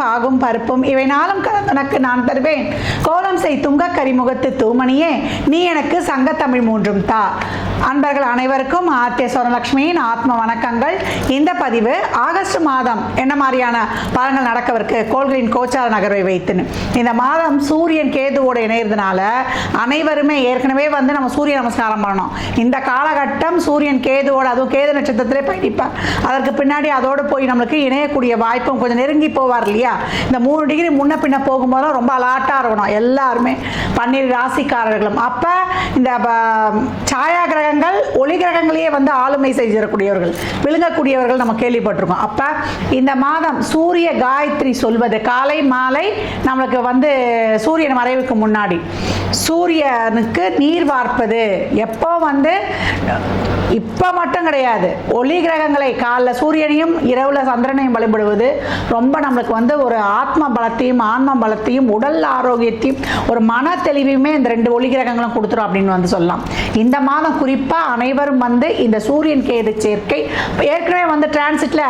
பாகும் பருப்பும் இவை நாளும் கலந்துனக்கு நான் தருவேன். கோலம் செய் துங்க கரிமுகத்து தூமணியே நீ எனக்கு சங்கத்தமிழ் மூன்றும் தா. அன்பர்கள் அனைவருக்கும் ஆத்திய சுவரலட்சுமியின் ஆத்ம வணக்கங்கள். இந்த பதிவு ஆகஸ்ட் மாதம் என்ன மாதிரியான பலன்கள் நடக்கவிருக்கு? கோள்களின் கோச்சார நகர்வை வைத்துன்னு. இந்த மாதம் சூரியன் கேதுவோட இணையறதுனால அனைவருமே ஏற்கனவே வந்து நம்ம சூரிய நமஸ்காரம் பண்ணணும். இந்த காலகட்டம் சூரியன் கேதுவோட அதுவும் கேது நட்சத்திரத்திலே பயணிப்பார் அதற்கு பின்னாடி அதோடு போய் நம்மளுக்கு இணையக்கூடிய வாய்ப்பும் கொஞ்சம் நெருங்கி போவார் இல்லையா? இந்த மூணு டிகிரி முன்ன பின்ன போகும்போதெல்லாம் ரொம்ப அலாட்டாக இருக்கணும். எல்லாருமே. பன்னீர் ராசிக்காரர்களும். அப்போ இந்த சாயா கிரகங்கள் ஒளி கிரகங்களையே வந்து ஆளுமை செய்திடக்கூடியவர்கள் விழுங்கக்கூடியவர்கள் நம்ம கேள்விப்பட்டிருக்கோம். அப்போ இந்த மாதம் சூரிய காயத்ரி சொல்வது காலை மாலை நம்மளுக்கு வந்து சூரியன் மறைவுக்கு முன்னாடி. சூரியனுக்கு நீர் வார்ப்பது. எப்போ வந்து இப்போ மட்டும் கிடையாது. ஒளி கிரகங்களை காலைல சூரியனையும் இரவுல சந்திரனையும் வழிபடுவது ரொம்ப நம்மளுக்கு வந்து ஒரு ஆத்ம பலத்தையும் ஆன்ம பலத்தையும் உடல் ஆரோக்கியத்தையும் ஒரு மன தெளிவையுமே இந்த ரெண்டு ஒளி கிரகங்களும் கொடுத்துரும் அப்படின்னு வந்து சொல்லலாம். இந்த மாதம் குறிப்பாக அனைவரும் வந்து இந்த சூரியன் கேது சேர்க்கை ஏற்கனவே வந்து டிரான்சிட்ல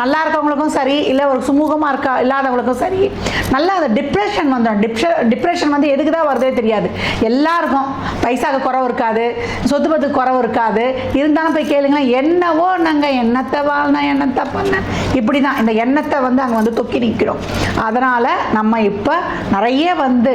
நல்லா இருக்கவங்களுக்கும் சரி இல்லை ஒரு சுமூகமாக இருக்கா இல்லாதவங்களுக்கும் சரி நல்லா அந்த டிப்ரெஷன் வந்துடும் டிப்ஷ டிப்ரெஷன் வந்து எதுக்கு தான் வருதே தெரியாது. எல்லாருக்கும் பைசாக்கு குறவு இருக்காது சொத்து பத்துக்கு குறவு இருக்காது. இருந்தாலும் போய் கேளுங்களேன் என்னவோ நாங்கள் எண்ணத்தை வாழ்ந்தேன் எண்ணத்தை பண்ணேன் இப்படி தான் இந்த எண்ணத்தை வந்து அங்கே வந்து தொக்கி நிற்கிறோம் அதனால் நம்ம இப்போ நிறைய வந்து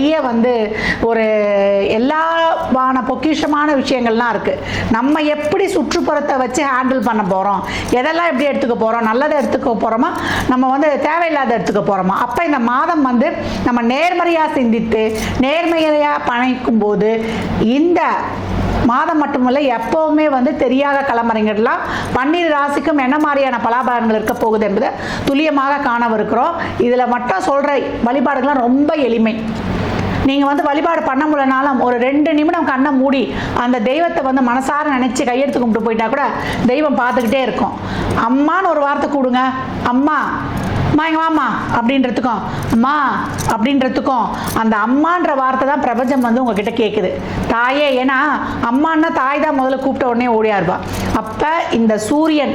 நிறைய வந்து ஒரு எல்லாவான பொக்கிஷமான விஷயங்கள்லாம் இருக்குது நம்ம எப்படி சுற்றுப்புறத்தை வச்சு ஹேண்டில் பண்ண போகிறோம் எதெல்லாம் எப்படி எடுத்துக்க போகிறோம் நல்லதை எடுத்துக்க போகிறோமா நம்ம வந்து தேவையில்லாத எடுத்துக்க போகிறோமா அப்போ இந்த மாதம் வந்து நம்ம நேர்மறையாக சிந்தித்து நேர்மையாக பணிக்கும் போது இந்த மாதம் மட்டுமல்ல எப்பவுமே வந்து தெரியாத கிளம்புறீங்கலாம் பன்னீர் ராசிக்கும் என்ன மாதிரியான பலாபலன்கள் இருக்க போகுது என்பதை துல்லியமாக காணவிருக்கிறோம். இதில் மட்டும் சொல்கிற வழிபாடுகள்லாம் ரொம்ப எளிமை. நீங்கள் வந்து வழிபாடு பண்ண முடியலனாலும் ஒரு ரெண்டு நிமிடம் கண்ணை மூடி அந்த தெய்வத்தை வந்து மனசார நினச்சி கையெடுத்து கும்பிட்டு போயிட்டா கூட தெய்வம் பார்த்துக்கிட்டே இருக்கும். அம்மான்னு ஒரு வார்த்தை கூடுங்க. அம்மா அம்மா எங்க வாம்மா அப்படின்றதுக்கும் அம்மா அப்படின்றதுக்கும் அந்த அம்மான்ற வார்த்தை தான் பிரபஞ்சம் வந்து உங்ககிட்ட கேட்குது தாயே ஏன்னா அம்மான்னா தாய் தான் முதல்ல கூப்பிட்ட உடனே ஓடியா இருப்பா அப்போ இந்த சூரியன்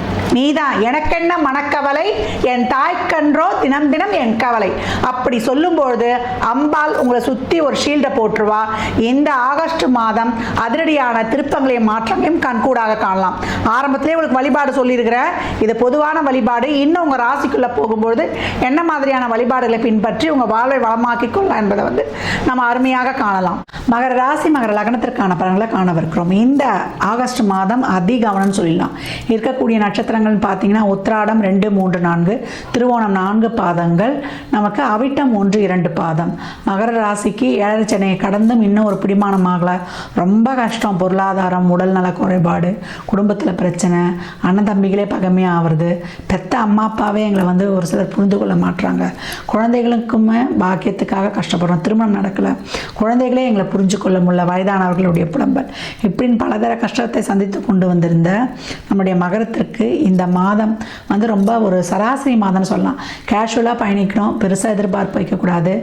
நீதான் எனக்கென்ன மனக்கவலை? என் தாய்க்கன்றோ தினம் தினம் என் கவலை. அப்படி சொல்லும்பொழுது அம்பாள் உங்களை சுற்றி ஒரு ஷீல்டை போட்டுருவா. இந்த ஆகஸ்ட் மாதம் அதிரடியான திருப்பங்களையும் மாற்றங்களையும் கண்கூடாக காணலாம். ஆரம்பத்திலே உங்களுக்கு வழிபாடு சொல்லியிருக்கிறேன் இது பொதுவான வழிபாடு. இன்னும் உங்கள் ராசிக்குள்ளே போகும்பொழுது என்ன மாதிரியான வழிபாடுகளை பின்பற்றி உங்கள் வாழ்வை வளமாக்கிக் கொள்ளலாம் என்பதை வந்து நம்ம அருமையாக காணலாம். மகர ராசி மகர லக்னத்திற்கான பலன்களை காணவிருக்கிறோம். இந்த ஆகஸ்ட் மாதம் அதி கவனம்னு சொல்லிடலாம். இருக்கக்கூடிய நட்சத்திரங்கள்னு பார்த்தீங்கன்னா உத்திராடம் ரெண்டு மூன்று நான்கு திருவோணம் நான்கு பாதங்கள் நமக்கு அவிட்டம் ஒன்று இரண்டு பாதம். மகர ராசிக்கு ஏழரை சென்னையை கடந்தும் இன்னும் ஒரு பிடிமானம் ஆகலை. ரொம்ப கஷ்டம் பொருளாதாரம் உடல்நல குறைபாடு குடும்பத்தில் பிரச்சனை அண்ணன் தம்பிகளே பகமையாக ஆகுறது பெத்த அம்மா அப்பாவே எங்களை வந்து ஒரு சிலர் புரிந்து கொள்ள மாட்டுறாங்க குழந்தைகளுக்குமே பாக்கியத்துக்காக கஷ்டப்படுறோம். திருமணம் நடக்கலை. குழந்தைகளே எங்களை புரிஞ்சு கொள்ள முடியல. வயதானவர்களுடைய புலம்பல். இப்படின்னு பலதர கஷ்டத்தை சந்தித்து கொண்டு வந்திருந்த நம்முடைய மகரத்திற்கு இந்த மாதம் வந்து ரொம்ப ஒரு சராசரி மாதம்னு சொல்லலாம். கேஷுவலாக பயணிக்கணும். பெருசாக எதிர்பார்ப்பு வைக்கக்கூடாது.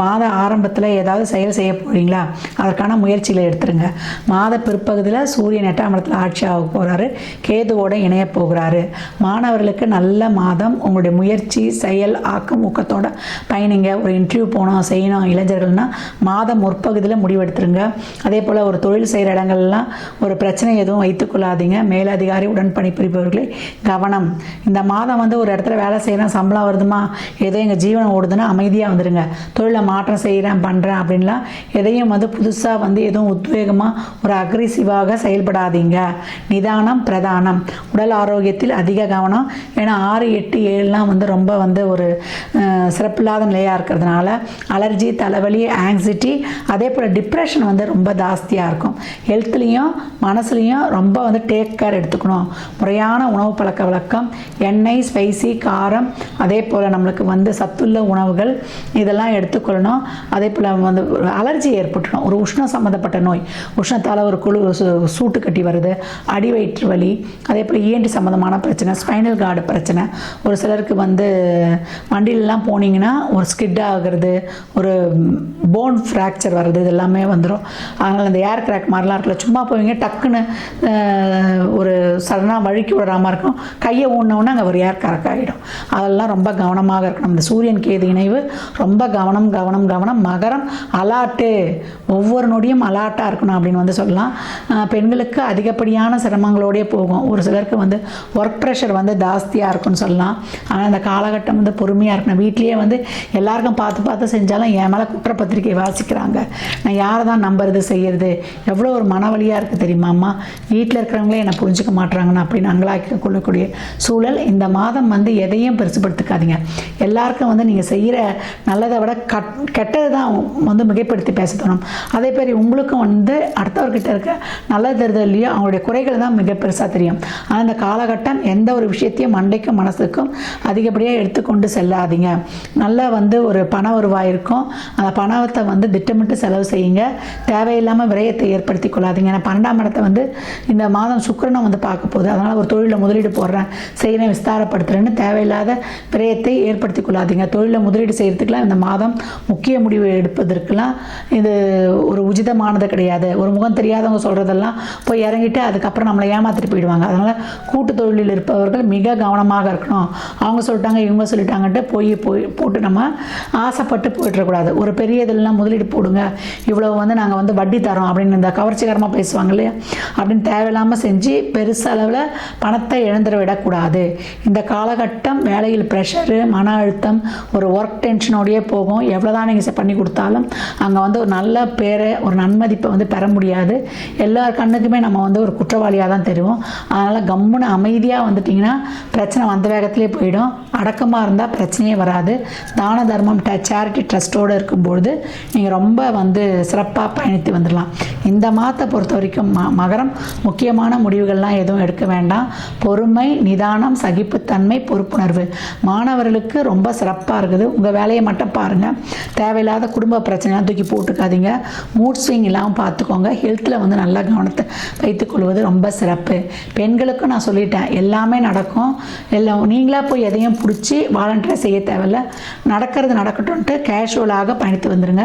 மாத ஆரம்பத்தில் ஏதாவது செயல் செய்ய போகிறீங்களா அதற்கான முயற்சிகளை எடுத்துருங்க. மாத பிற்பகுதியில் சூரியன் எட்டாம் இடத்துல ஆட்சி ஆக போகிறாரு கேதுவோட இணைய போகிறாரு. மாணவர்களுக்கு நல்ல மாதம். உங்களுடைய முயற்சி செயல் ஆக்கம் ஊக்கத்தோட பயணிங்க. ஒரு இன்டர்வியூ போகணும் செய்யணும் இளைஞர்கள்னா மாதம் முற்பகுதியில் முடிவெடுத்துருங்க. அதே போல் ஒரு தொழில் செய்கிற இடங்கள்லாம் ஒரு பிரச்சனை எதுவும் வைத்துக்கொள்ளாதீங்க மேலதிகாரி உடன் பணிபுரிபவர்களை கவனம். இந்த மாதம் வந்து ஒரு இடத்துல வேலை செய்கிறேன் சம்பளம் வருதுமா ஏதோ எங்கள் ஜீவனம் ஓடுதுன்னா அமைதியாக வந்துடுங்க தொழிலை மாற்றம் செய்கிறேன் பண்ணுறேன் அப்படின்லாம் எதையும் வந்து புதுசாக வந்து எதுவும் உத்வேகமாக ஒரு அக்ரெசிவாக செயல்படாதீங்க. நிதானம் பிரதானம். உடல் ஆரோக்கியத்தில் அதிக கவனம். ஏன்னா ஆறு எட்டு ஏழுலாம் வந்து ரொம்ப வந்து ஒரு சிறப்பு சிறப்பில்லாத நிலையாக இருக்கிறதுனால அலர்ஜி தலைவலி ஆங்ஸைட்டி அதே போல் டிப்ரெஷன் வந்து ரொம்ப ஜாஸ்தியாக இருக்கும். ஹெல்த்லேயும் மனசுலேயும் ரொம்ப வந்து டேக் கேர் எடுத்துக்கணும். முறையான உணவு பழக்க வழக்கம் எண்ணெய் ஸ்பைசி காரம் அதே போல் நம்மளுக்கு வந்து சத்துள்ள உணவுகள் இதெல்லாம் எடுத்துக்கொள்ளணும். அதே போல் வந்து ஒரு அலர்ஜி ஏற்பட்டுடும் ஒரு உஷ்ணம் சம்மந்தப்பட்ட நோய். உஷ்ணத்தால் ஒரு குழு சூட்டு கட்டி வருது. அடி வயிற்று வலி அதே போல் இஎன்டி சம்மந்தமான பிரச்சனை ஸ்பைனல் கார்டு பிரச்சனை. ஒரு சிலருக்கு வந்து வண்டியிலலாம் போனீங்கன்னா ஒரு ஸ்கிட் ஆகுறது ஒரு போன் ஃப்ராக்சர் வர்றது இது எல்லாமே வந்துடும் அதனால் அந்த ஏர் கிராக் மாதிரிலாம் இருக்குல்ல சும்மா போவீங்க டக்குன்னு ஒரு சடனாக வழுக்கி விடுறாம இருக்கும். கையை ஊனவுடனே அங்கே ஒரு ஏர் கரெக்ட் ஆகிடும். அதெல்லாம் ரொம்ப கவனமாக இருக்கணும். இந்த சூரியன் கேது இணைவு ரொம்ப கவனம் கவனம் கவனம் மகரம் அலாட்டு. ஒவ்வொரு நொடியும் அலாட்டாக இருக்கணும் அப்படின்னு வந்து சொல்லலாம். பெண்களுக்கு அதிகப்படியான சிரமங்களோடயே போகும். ஒரு சிலருக்கு வந்து ஒர்க் ப்ரெஷர் வந்து ஜாஸ்தியாக இருக்கும்னு சொல்லலாம். ஆனால் இந்த காலகட்டம் வந்து பொறுமையாக இருக்கணும். வீட்லேயே வந்து எல்லாருக்கும் பார்த்து பார்த்து செஞ்சாலும் என் மேலே குற்றப்பத்திரிக்கை வாசிக்கிறாங்க. நான் யாரை தான் நம்புறது செய்யறது? எவ்வளோ ஒரு மனவலியாக இருக்குது தெரியுமாம்மா வீட்டில் இருக்கிறவங்களே என்னை புரிஞ்சுக்க மாட்டுறாங்கன்னு அப்படின்னு அங்கலாக்கி கொள்ளக்கூடிய சூழல் இந்த மாதம் வந்து எதையும் பெருசுப்படுத்திக்காதீங்க எல்லாருக்கும் வந்து நீங்கள் செய்கிற நல்லதை விட கட் கெட்டது தான் வந்து மிகைப்படுத்தி பேச தோணும். அதே மாதிரி உங்களுக்கும் வந்து அடுத்தவர்கிட்ட இருக்க நல்லது தெரிதலையோ அவங்களுடைய குறைகள் தான் மிக பெருசாக தெரியும். ஆனால் இந்த காலகட்டம் எந்த ஒரு விஷயத்தையும் மண்டைக்கும் மனசுக்கும் அதிகப்படியாக எடுத்துக்கொண்டு செல்லாதீங்க. நல்லா வந்து ஒரு பண வருவாய் இருக்கும் அந்த பணத்தை வந்து திட்டமிட்டு செலவு செய்யுங்க. தேவையில்லாமல் விரயத்தை ஏற்படுத்தி கொள்ளாதீங்க. ஏன்னா பன்னெண்டாம் இடத்தை வந்து இந்த மாதம் சுக்கிரனை வந்து பார்க்க போகுது. அதனால் ஒரு தொழிலில் முதலீடு போடுறேன். செய்கிறேன் விஸ்தாரப்படுத்துகிறேன்னு தேவையில்லாத விரயத்தை ஏற்படுத்தி கொள்ளாதீங்க. தொழிலில் முதலீடு செய்கிறதுக்கெலாம் இந்த மாதம் முக்கிய முடிவு எடுப்பதற்கெலாம் இது ஒரு உச்சிதமானது கிடையாது. ஒரு முகம் தெரியாதவங்க சொல்கிறதெல்லாம் போய் இறங்கிட்டு அதுக்கப்புறம் நம்மளை ஏமாத்திட்டு போயிடுவாங்க. அதனால் கூட்டு தொழிலில் இருப்பவர்கள் மிக கவனமாக இருக்கணும். அவங்க சொல்லிட்டாங்க இவங்க சொல்லிட்டாங்கன்ட்டு போய் போய் போட்டு நம்ம ஆசைப்பட்டு போயிட்டுறக்கூடாது ஒரு பெரிய இதெல்லாம் முதலீடு போடுங்க. இவ்வளோ வந்து நாங்கள் வந்து வட்டி தரோம் அப்படின்னு இந்த கவர்ச்சிகரமாக பேசுவாங்க இல்லையா? அப்படின்னு தேவையில்லாமல் செஞ்சு பெருசளவில் பணத்தை இழந்துட விடக்கூடாது. இந்த காலகட்டம் வேலையில் ப்ரெஷரு மன அழுத்தம் ஒரு ஒர்க் டென்ஷனோடயே போகும். எவ்வளோதான் நீங்கள் பண்ணி கொடுத்தாலும் அங்கே வந்து ஒரு நல்ல பேரை ஒரு நன்மதிப்பை வந்து பெற முடியாது. எல்லார் கண்ணுக்குமே நம்ம வந்து ஒரு குற்றவாளியாக தான் தெரியும் அதனால் கம்முன்னு அமைதியாக வந்துட்டிங்கன்னா பிரச்சனை வந்த வேகத்திலே போயிடும். அடக்கமாக இருந்தால் பிரச்சனையே வராது. தான தர்மம் ட சேரிட்டி ட்ரஸ்ட்டோடு இருக்கும்பொழுது நீங்கள் ரொம்ப வந்து சிறப்பாக பயணித்து வந்துடலாம். இந்த மாதத்தை பொறுத்த வரைக்கும் ம மகரம் முக்கியமான முடிவுகள்லாம் எதுவும் எடுக்க வேண்டாம். பொறுமை நிதானம் சகிப்புத்தன்மை பொறுப்புணர்வு. மாணவர்களுக்கு ரொம்ப சிறப்பாக இருக்குது. உங்கள் வேலையை மட்டும் பாருங்கள் தேவையில்லாத குடும்ப பிரச்சனைலாம் தூக்கி போட்டுக்காதீங்க. மூட் ஸ்விங் இல்லாமல் பார்த்துக்கோங்க ஹெல்த்தில் வந்து நல்ல கவனத்தை வைத்துக்கொள்வது ரொம்ப சிறப்பு. பெண்களுக்கும் நான் சொல்லிட்டேன். எல்லாமே நடக்கும். எல்லாம் நீங்களாக போய் எதையும் பிடிச்சி வாலண்டியர் செய்ய தேவையில்ல. நடக்கிறது நடக்கட்டும்ன்ட்டு கேஷுவலாக பயணித்து வந்துடுங்க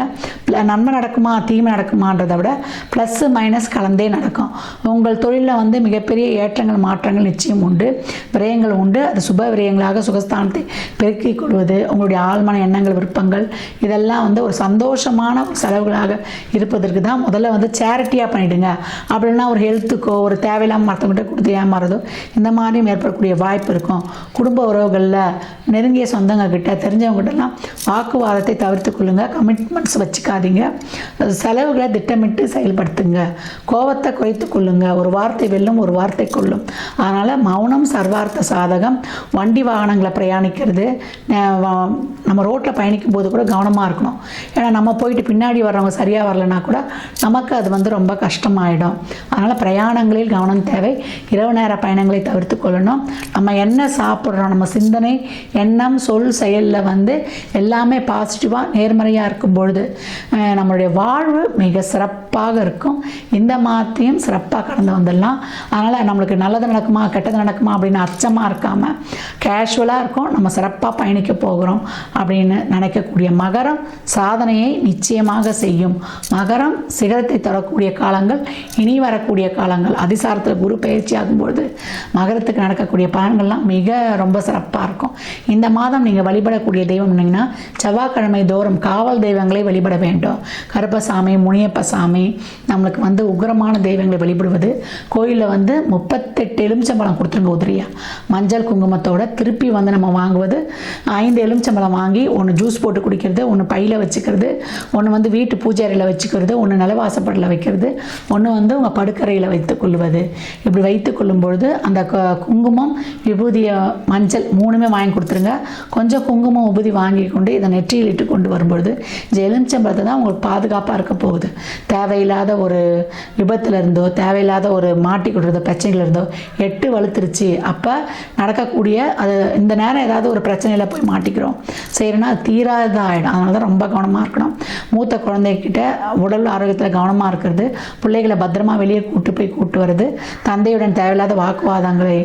நன்மை நடக்குமா தீமை நடக்குமான்றதை விட ப்ளஸ்ஸு மைனஸ் கலந்தே நடக்கும். உங்கள் தொழிலில் வந்து மிகப்பெரிய ஏற்றங்கள் மாற்றங்கள் நிச்சயம் உண்டு விரயங்கள் உண்டு. அது சுப விரயங்களாக சுகஸ்தானத்தை பெருக்கிக் கொள்வது உங்களுடைய ஆழ்மன எண்ணங்கள் விருப்பங்கள் இதெல்லாம் வந்து ஒரு சந்தோஷமான ஒரு செலவுகளாக இருப்பதற்கு தான் முதல்ல வந்து சேரிட்டியாக பண்ணிவிடுங்க அப்படின்னா ஒரு ஹெல்த்துக்கோ ஒரு தேவையில்லாமல் மற்றவங்கிட்ட கொடுத்து ஏமாறதோ இந்த மாதிரியும் ஏற்படக்கூடிய வாய்ப்பு இருக்கும். குடும்ப உறவுகளில் நெருங்கிய சொந்தங்க கிட்ட தெரிஞ்சவங்ககிட்டலாம் வாக்குவாதத்தை தவிர்த்து கொள்ளுங்க. கமிட்மெண்ட்ஸ் வச்சுக்காதீங்க. செலவுகளை திட்டமிட்டு செயல்படுத்துங்க. கோபத்தை குறைத்து கொள்ளுங்க. ஒரு வார்த்தை வெல்லும் ஒரு வார்த்தை கொள்ளும். அதனால் மௌனம் சர்வார்த்த சாதகம். வண்டி வாகனங்களை பிரயாணிக்கிறது. நம்ம ரோட்டில் பயணிக்கும் போது கூட கவனமாக இருக்கணும். ஏன்னா நம்ம போயிட்டு பின்னாடி வர்றவங்க சரியாக வரலனா கூட நமக்கு அது வந்து ரொம்ப கஷ்டமாயிடும். அதனால் பிரயாணங்களில் கவனம் தேவை. இரவு நேர பயணங்களை தவிர்த்து கொள்ளணும். நம்ம என்ன சாப்பிட்றோம் நம்ம சிந்தனை எண்ணம் சொல் செயலில் வந்து எல்லாமே பாசிட்டிவாக நேர்மறையாக இருக்கும் பொழுது நம்மளுடைய வாழ்வு மிக சிறப்பாக இருக்கும். இந்த மாதத்தையும் சிறப்பாக கடந்து வந்துடலாம். அதனால் நம்மளுக்கு நல்லது நடக்குமா கெட்டது நடக்கும் அப்படின்னு அச்சமாக இருக்காமல் கேஷுவலாக இருக்கும். நம்ம சிறப்பாக பயணிக்க போகிறோம் அப்படின்னு நினைக்கக்கூடிய மகரம் சாதனையை நிச்சயமாக செய்யும். மகரம் சிகரத்தை தரக்கூடிய காலங்கள் இனி வரக்கூடிய காலங்கள். அதிசாரத்தில் குரு பயிற்சி ஆகும்பொழுது மகரத்துக்கு நடக்கக்கூடிய பலன்கள்லாம் மிக ரொம்ப சிறப்பாக இருக்கும். இந்த மாதம் நீங்கள் வழிபடக்கூடிய தெய்வம் என்னங்கன்னா செவ்வாய்க்கிழமை தோறும் காவல் தெய்வங்களை வழிபட வேண்டும். கருப்பசாமி முனியப்ப சாமி நம்மளுக்கு வந்து உக்ரமான தெய்வங்களை வழிபடுவது. கோயிலில் வந்து முப்பத்தெட்டு எலுமிச்சம்பழம் கொடுத்துருவோம் கொடுத்துருங்க உதிரியா மஞ்சள் குங்குமத்தோட திருப்பி வந்து நம்ம வாங்குவது ஐந்து எலுமிச்சம்பழம் வாங்கி ஒன்று ஜூஸ் போட்டு குடிக்கிறது ஒன்று பையில் வச்சுக்கிறது ஒன்று வந்து வீட்டு பூஜாரியில் வச்சுக்கிறது ஒன்று நிலவாசப்படல வைக்கிறது ஒன்று வந்து உங்கள் படுக்கறையில் வைத்துக் கொள்வது. இப்படி வைத்து கொள்ளும் பொழுது அந்த குங்குமம் விபூதிய மஞ்சள் மூணுமே வாங்கி கொடுத்துருங்க. கொஞ்சம் குங்குமம் உபூதி வாங்கி கொண்டு இதை நெற்றியில் இட்டு கொண்டு வரும்பொழுது இந்த எலுமிச்சம்பழத்தை தான் உங்களுக்கு பாதுகாப்பாக இருக்க போகுது. தேவையில்லாத ஒரு விபத்துல இருந்தோ தேவையில்லாத ஒரு மாட்டி கொடுக்குற பிரச்சனையில இருந்தோ எட்டு வலுத்துருச்சு அப்போ நடக்கக்கூடிய அது இந்த நேரம் ஏதாவது ஒரு பிரச்சனையில் போய் மாட்டிக்கிறோம். செய்கிறோன்னா அது தீராததாக ஆகிடும் அதனால தான் ரொம்ப கவனமாக இருக்கணும். மூத்த குழந்தைகிட்ட உடல் ஆரோக்கியத்தில் கவனமாக இருக்கிறது. பிள்ளைகளை பத்திரமா வெளியே கூட்டு போய் கூட்டு வர்றது. தந்தையுடன் தேவையில்லாத வாக்குவாதங்களை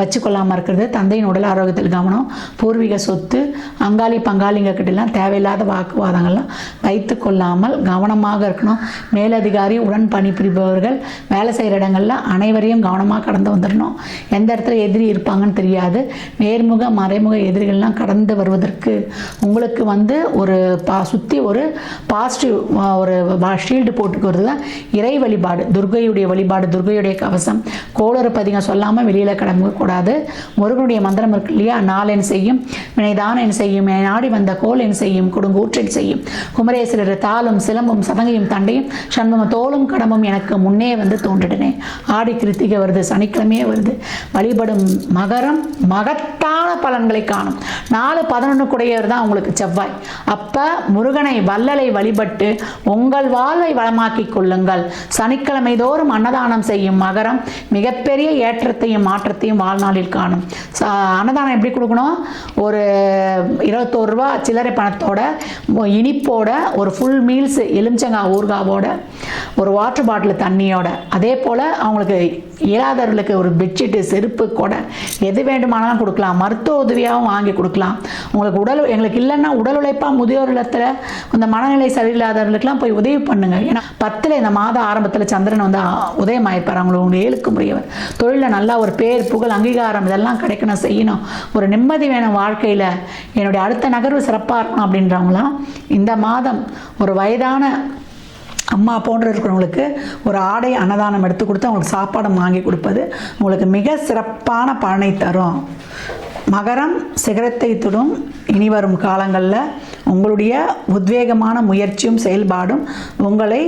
வச்சுக்கொள்ளாமல் இருக்கிறது. தந்தையின் உடல் ஆரோக்கியத்தில் கவனம். பூர்வீக சொத்து அங்காளி பங்காளிங்க கிட்டலாம் தேவையில்லாத வாக்குவாதங்கள்லாம் வைத்து கொள்ளாமல் கவனமாக இருக்கணும். மேலதிகாரி உடன் பணிபுரிபவர்கள் வேலை செய்கிற இடங்களில் அனைவரையும் கவனமாக கடந்து வந்துடணும். எந்த இடத்துல எதிரி இருப்பாங்கன்னு தெரியாது. நேர்முக மறைமுக எதிரிகள்லாம் கடந்து வருவதற்கு உங்களுக்கு வந்து ஒரு பா சுற்றி ஒரு பாசிட்டிவ் ஒரு ஷீல்டு போட்டுக்கிறது தான் இறை வழிபாடு. துர்கையுடைய வழிபாடு துர்கையுடைய கவசம். கோளறு பதிகம் சொல்லாமல் வெளியில் கிளம்பக்கூடாது முருகனுடைய மந்திரம் இருக்கு இல்லையா? நாளென் செய்யும் வினைதான் என் செய்யும் என நாடி வந்த கோல் என் செய்யும் கொடுங்கூற்றன் செய்யும். குமரேஸ்வரர் தாளும் சிலம்பும் சதங்கையும் தண்டையும் சண்முகம் தோளும் கடமும் எனக்கு முன்னே வந்து தோன்றிடனே. ஆடி கிருத்திகை வருது சனிக்கிழமையே வருது. வழிபடும் மகரம் மகத் மகத்தான பலன்களை காணும். நாலு பதினொன்று தான் உங்களுக்கு செவ்வாய். அப்போ முருகனை வள்ளலை வழிபட்டு உங்கள் வாழ்வை வளமாக்கி கொள்ளுங்கள். சனிக்கிழமை தோறும் அன்னதானம் செய்யும் மகரம் மிகப்பெரிய ஏற்றத்தையும் மாற்றத்தையும் வாழ்நாளில் காணும். அன்னதானம் எப்படி கொடுக்கணும்? ஒரு இருபத்தோரு ரூபா சில்லறை பணத்தோட இனிப்போட ஒரு ஃபுல் மீல்ஸ் எலுமிச்சங்காய் ஊர்காவோட ஒரு வாட்டர் பாட்டில் தண்ணியோட. அதே போல் அவங்களுக்கு இயலாதவர்களுக்கு ஒரு பெட்ஷீட்டு செருப்பு கூட எது வேண்டுமானாலும் கொடுக்கலாம். மருத்துவ உதவியாகவும் வாங்கி கொடுக்கலாம். உங்களுக்கு உடல் எங்களுக்கு இல்லைன்னா உடல் உழைப்பாக முதியோர் இல்லத்தில் இந்த மனநிலை சரியில்லாதவர்களுக்கெல்லாம் போய் உதவி பண்ணுங்க. ஏன்னா பத்தில் இந்த மாத ஆரம்பத்தில் சந்திரன் வந்து ஆ- உதயமாயிருப்பார். அவங்களுக்கு ஏழுக்கு முடியவர் தொழிலில் நல்லா ஒரு பேர் புகழ் அங்கீகாரம் இதெல்லாம் கிடைக்கணும் செய்யணும். ஒரு நிம்மதி வேணும் வாழ்க்கையில். என்னுடைய அடுத்த நகர்வு சிறப்பாக இருக்கணும் அப்படின்றவங்களாம் இந்த மாதம் ஒரு வயதான அம்மா போன்ற இருக்கிறவங்களுக்கு ஒரு ஆடை அன்னதானம் எடுத்து கொடுத்து அவங்களுக்கு சாப்பாடு வாங்கி கொடுப்பது உங்களுக்கு மிக சிறப்பான பலனை தரும். மகரம் சிகரத்தை தொடும் இனி வரும் காலங்களில் உங்களுடைய உத்வேகமான முயற்சியும் செயல்பாடும் உங்களை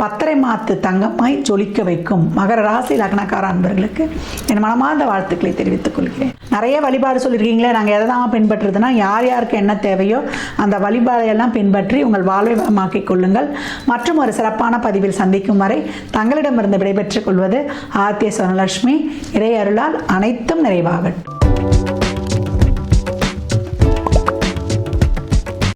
பத்தரை மாத்து தங்கமாய் ஜொலிக்க வைக்கும் மகர ராசி லக்னக்கார அன்பர்களுக்கு என் மனமார்ந்த வாழ்த்துக்களை தெரிவித்துக் கொள்கிறேன். நிறைய வழிபாடு சொல்லியிருக்கீங்களே நாங்கள் எதை தான் பின்பற்றுறதுன்னா யார் யாருக்கு என்ன தேவையோ அந்த வழிபாடையெல்லாம் பின்பற்றி உங்கள் வாழ்வை வளமாக்கிக் கொள்ளுங்கள். மற்றும் ஒரு சிறப்பான பதிவில் சந்திக்கும் வரை தங்களிடமிருந்து விடைபெற்றுக் கொள்வது ஆர்த்திய சுவனலட்சுமி இறை அருளால் அனைத்தும் நிறைவாகட்டும்.